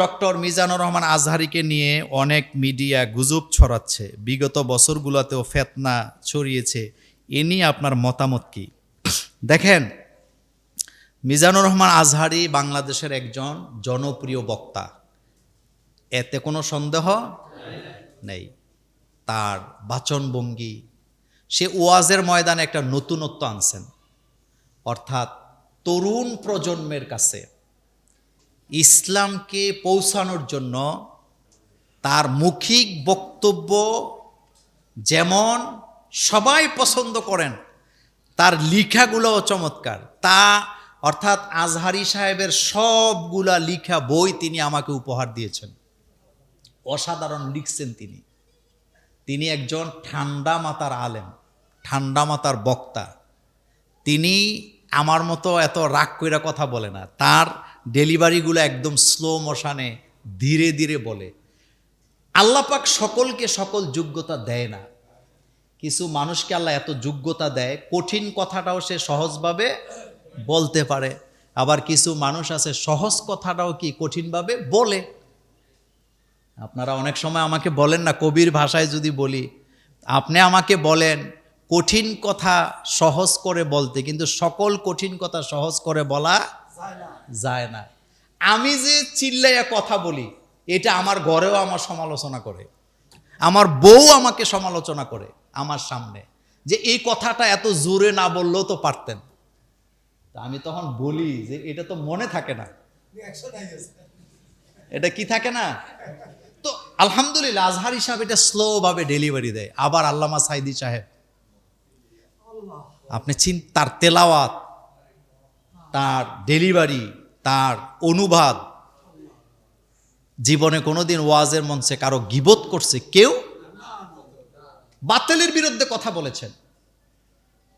Doctor Mizanur Rahman আজহারিকে নিয়ে অনেক media গুজব ছড়াচ্ছে। বিগত বছরগুলোতেও ফেতনা ছড়িয়েছে। এ নিয়ে আপনার মতামত কি? দেখেন, মিজানুর রহমান আজহারি বাংলাদেশের একজন জনপ্রিয় বক্তা। এতে কোনো সন্দেহ নেই। তার বাচনভঙ্গি, সে ওয়াজের ময়দানে একটা নতুনত্ব আনছেন। অর্থাৎ তরুণ প্রজন্মের কাছে ইসলামকে পৌঁছানোর জন্য তার মৌখিক বক্তব্য যেমন সবাই পছন্দ করেন, তার লিখাগুলোও চমৎকার। তা অর্থাৎ আজহারি সাহেবের সবগুলা লিখা বই তিনি আমাকে উপহার দিয়েছেন। অসাধারণ লিখছেন তিনি। তিনি একজন ঠান্ডা মাতার আলেম, ঠান্ডা মাতার বক্তা। তিনি আমার মতো এত রাগ কইরা কথা বলে না। তার ডেলিভারিগুলো একদম স্লো মোশানে ধীরে ধীরে বলে। আল্লাপাক সকলকে সকল যোগ্যতা দেয় না। কিছু মানুষকে আল্লাহ এত যোগ্যতা দেয়, কঠিন কথাটাও সে সহজভাবে বলতে পারে। আবার কিছু মানুষ আছে, সহজ কথাটাও কি কঠিনভাবে বলে। আপনারা অনেক সময় আমাকে বলেন না, কবির ভাষায় যদি বলি, আপনি আমাকে বলেন কঠিন কথা সহজ করে বলতে, কিন্তু সকল কঠিন কথা সহজ করে বলা যায় না। আমি যে চিল্লাইয়া কথা বলি, এটা আমার ঘরেও আমার সমালোচনা করে। আমার বউ আমাকে সমালোচনা করে আমার সামনে। যে এই কথাটা এত জোরে না বললেও তো পারতেন। আমি তখন বলি যে এটা তো মনে থাকে না। এটা কি থাকে না? তো আলহামদুলিল্লাহ আজহার হিসাব এটা স্লোভাবে ডেলিভারি দেয়। আবার আল্লামা সাইদি সাহেব। আপনি চিন তার তেলাওয়াত তার ডেলিভারি, তার অনুবাদ। জীবনে কোনোদিন ওয়াজের মঞ্চে কারও গিবোধ করছে কেউ। বাতিলের বিরুদ্ধে কথা বলেছেন।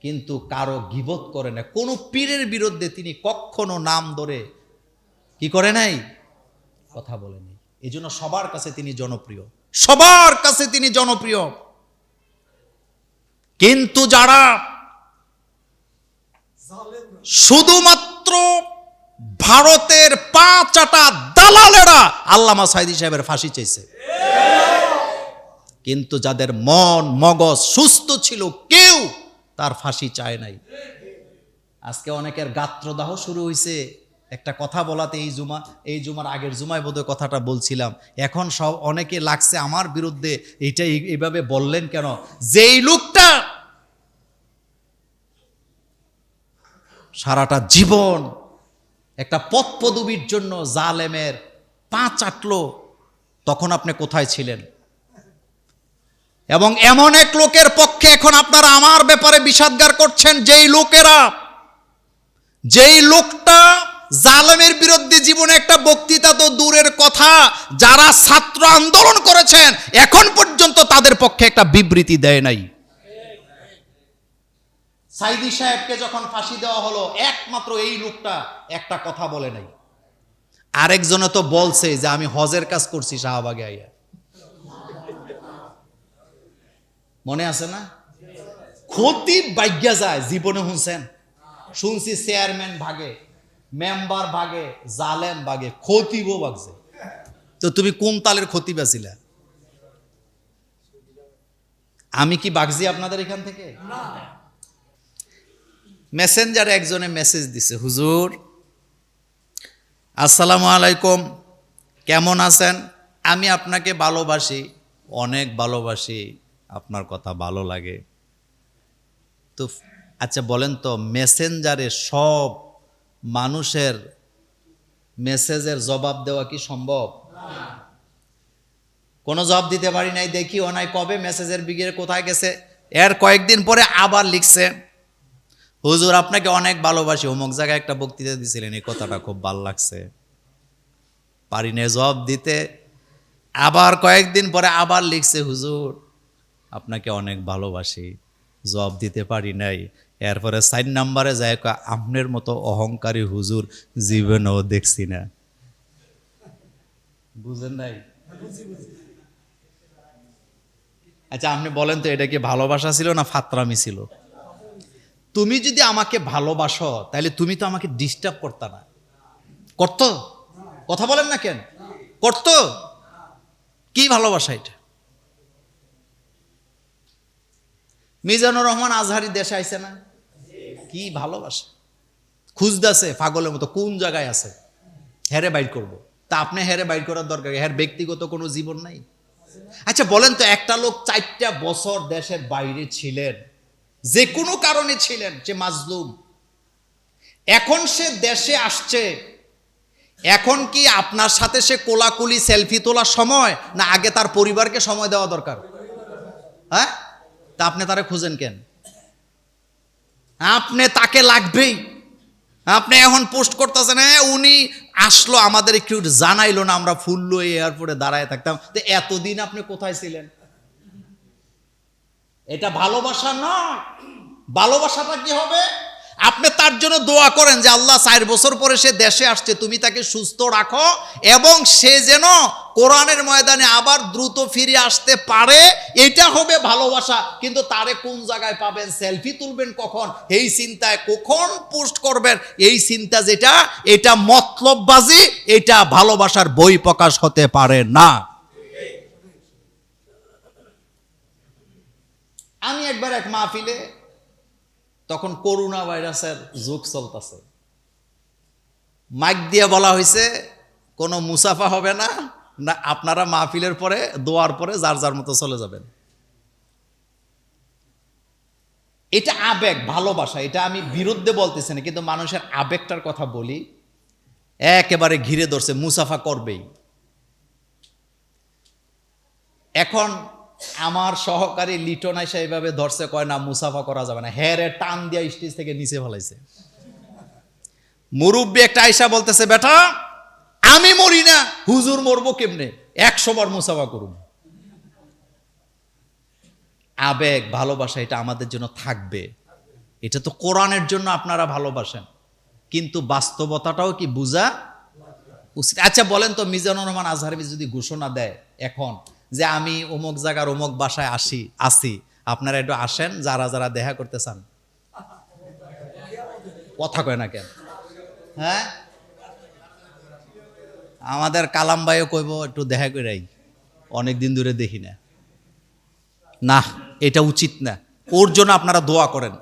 কিন্তু কারও গিবোধ করে না। কোনো পীরের বিরুদ্ধে তিনি কখনো নাম ধরে কি করে নাই? কথা বলেনি এই জন্য সবার কাছে তিনি জনপ্রিয়। সবার কাছে তিনি জনপ্রিয়। কিন্তু যারা শুধুমাত্র ভারতের পাঁচাটা দালালেরা আল্লামা সাইদি সাহেবের ফাঁসি চাইছে। কিন্তু যাদের মন, মগজ সুস্থ ছিল কেউ তার ফাঁসি চায় নাই। আজকে অনেকের গাত্রদাহ শুরু হয়েছে একটা কথা বলাতে এই জুমা, এই জুমার আগের জুমায় বোধহয় কথাটা বলছিলাম। এখন সব অনেকে লাগছে আমার বিরুদ্ধে। এইটা এই- এইভাবে বললেন কেন? যেই লোকটা সারাটা জীবন একটা পথ পদবীর জন্য জালেমের পা চাটলো তখন আপনি কোথায় ছিলেন? এবং এমন এক লোকের পক্ষে এখন আপনারা আমার ব্যাপারে বিষাদগার করছেন, যেই লোকেরা, যেই লোকটা জালেমের বিরুদ্ধে জীবনে একটা বক্তৃতা তো দূরের কথা, যারা ছাত্র আন্দোলন করেছেন, এখন পর্যন্ত তাদের পক্ষে একটা বিবৃতি দেয় নাই। সাইদি সাহেবকে যখন ফাঁসি দেওয়া হলো, একমাত্র এই লোকটা একটা কথা বলে নাই। আরেকজনে তো বলছে যে, আমি হজের কাজ করছি শাহবাগে আইয়া। মনে আছে না? ক্ষতি বাইজ্ঞা যায়, জীবনে শুনছেন? শুনছি চেয়ারম্যান ভাগে, মেম্বার ভাগে, জালেম ভাগে খতিবও বাগছে তো তুমি কোন তালের ক্ষতি বাঁচিলা আমি কি বাগজি আপনাদের এখান থেকে? মেসেঞ্জারে একজনে মেসেজ দিছে, হুজুর, আসসালামু আলাইকুম, কেমন আছেন? আমি আপনাকে ভালোবাসি, অনেক ভালোবাসি, আপনার কথা ভালো লাগে। তো আচ্ছা বলেন তো মেসেঞ্জারে সব মানুষের মেসেজের জবাব দেওয়া কি সম্ভব? কোনো জবাব দিতে পারি নাই, দেখিও নাই কবে মেসেজের বিগের কোথায় গেছে। এর কয়েকদিন পরে আবার লিখছে হুজুর, আপনাকে অনেক ভালোবাসি। অমুক জায়গায় একটা বক্তৃতা দিছিলেন, এই কথাটা খুব ভালো লাগছে। পারি না জবাব দিতে। আবার কয়েকদিন পরে আবার লিখছে, হুজুর, আপনাকে অনেক ভালোবাসি। জবাব দিতে পারি নাই। এরপরে সাইন নাম্বারে যায় আপনার মতো অহংকারী হুজুর জীবনেও দেখছি না। বুঝেন নাই? আচ্ছা আপনি বলেন তো, এটা কি ভালোবাসা ছিল না ফাতরামি ছিল? তুমি যদি আমাকে ভালোবাসো, তাহলে তুমি তো আমাকে ডিস্টার্ব করতা না। করতো? কথা বলেন না কেন? করতো? কি ভালোবাসা এটা? মিজানুর রহমান আজহারি দেশে আইছে না? কি ভালোবাসা? খুঁজতেছে পাগলের মতো, কোন জায়গায় আছে? হেরে বাইর করব। তা আপনি হেরে বাইর করার দরকার? হের ব্যক্তিগত কোনো জীবন নাই? আচ্ছা বলেন তো, একটা লোক চারটা বছর দেশের বাইরে ছিলেন। যে কোনো কারণে ছিলেন যে মাজলুম। এখন সে দেশে আসছে। এখন কি আপনার সাথে সে কোলাকুলি, সেলফি তোলার সময়, না আগে তার পরিবারকে সময় দেওয়া দরকার? হ্যাঁ? তা আপনি তারা খুঁজেন কেন? আপনি তাকে লাগবেই। আপনি এখন পোস্ট করতেছেন হ্যাঁ উনি আসলো আমাদের একটু জানাইলো না, আমরা ফুললো এয়ারপোর্টে দাঁড়ায় থাকতাম। তো এতদিন আপনি কোথায় ছিলেন? এটা ভালোবাসা নয়। ভালোবাসাটা কি হবে? আপনি তার জন্য দোয়া করেন যে আল্লাহ চার বছর পরে সে দেশে আসছে, তুমি তাকে সুস্থ রাখো এবং সে যেন কোরআনের ময়দানে আবার দ্রুত ফিরে আসতে পারে। এটা হবে ভালোবাসা। কিন্তু তারে কোন জায়গায় পাবেন? সেলফি তুলবেন কখন? এই চিন্তায় কখন পোস্ট করবেন? এই চিন্তা যেটা, এটা মতলববাজি, এটা ভালোবাসার বই প্রকাশ হতে পারে না। আমি একবার এক মাহফিলে তখন করোনা ভাইরাসের যুগ চলতেছে। মাইক দিয়ে বলা হয়েছে কোনো মুসাফা হবে না না, আপনারা মাহফিলের পরে, দোয়ার পরে যার যার মতো চলে যাবেন। এটা আবেগ, ভালোবাসা, এটা আমি বিরুদ্ধে বলতেছি না, কিন্তু মানুষের আবেগটার কথা বলি, একেবারে ঘিরে ধরছে, মুসাফা করবেই। এখন আমার সহকারী লিটন আইসা এইভাবে ধরছে, কয়, না, মুসাফা করা যাবে না। হেরে টান দিয়া স্টেজ থেকে নিচে ফেলাইছে। মুরব্বী একটা আইসা বলতেছে, বেটা, আমি মরি না, হুজুর মরবো কেমনে? একশো বার মুসাফা করুন। আবেগ, ভালোবাসা, এটা আমাদের জন্য থাকবে। এটা তো কোরআনের জন্য আপনারা ভালোবাসেন। কিন্তু বাস্তবতাটাও কি বুঝা উচিত? আচ্ছা বলেন তো, মিজানুর রহমান আজহারবি যদি ঘোষণা দেয়, এখন যে আমি অমুক জায়গার অমুক বাসায় আসি আসি। আপনারা একটু আসেন, যারা যারা দেখা করতে চান। কথা কয় না কেন? হ্যাঁ? আমাদের কালাম ভাইও কইব, একটু দেখা করাই অনেক দিন ধরে দেখি না। না, এটা উচিত না। ওর জন্য আপনারা দোয়া করেন।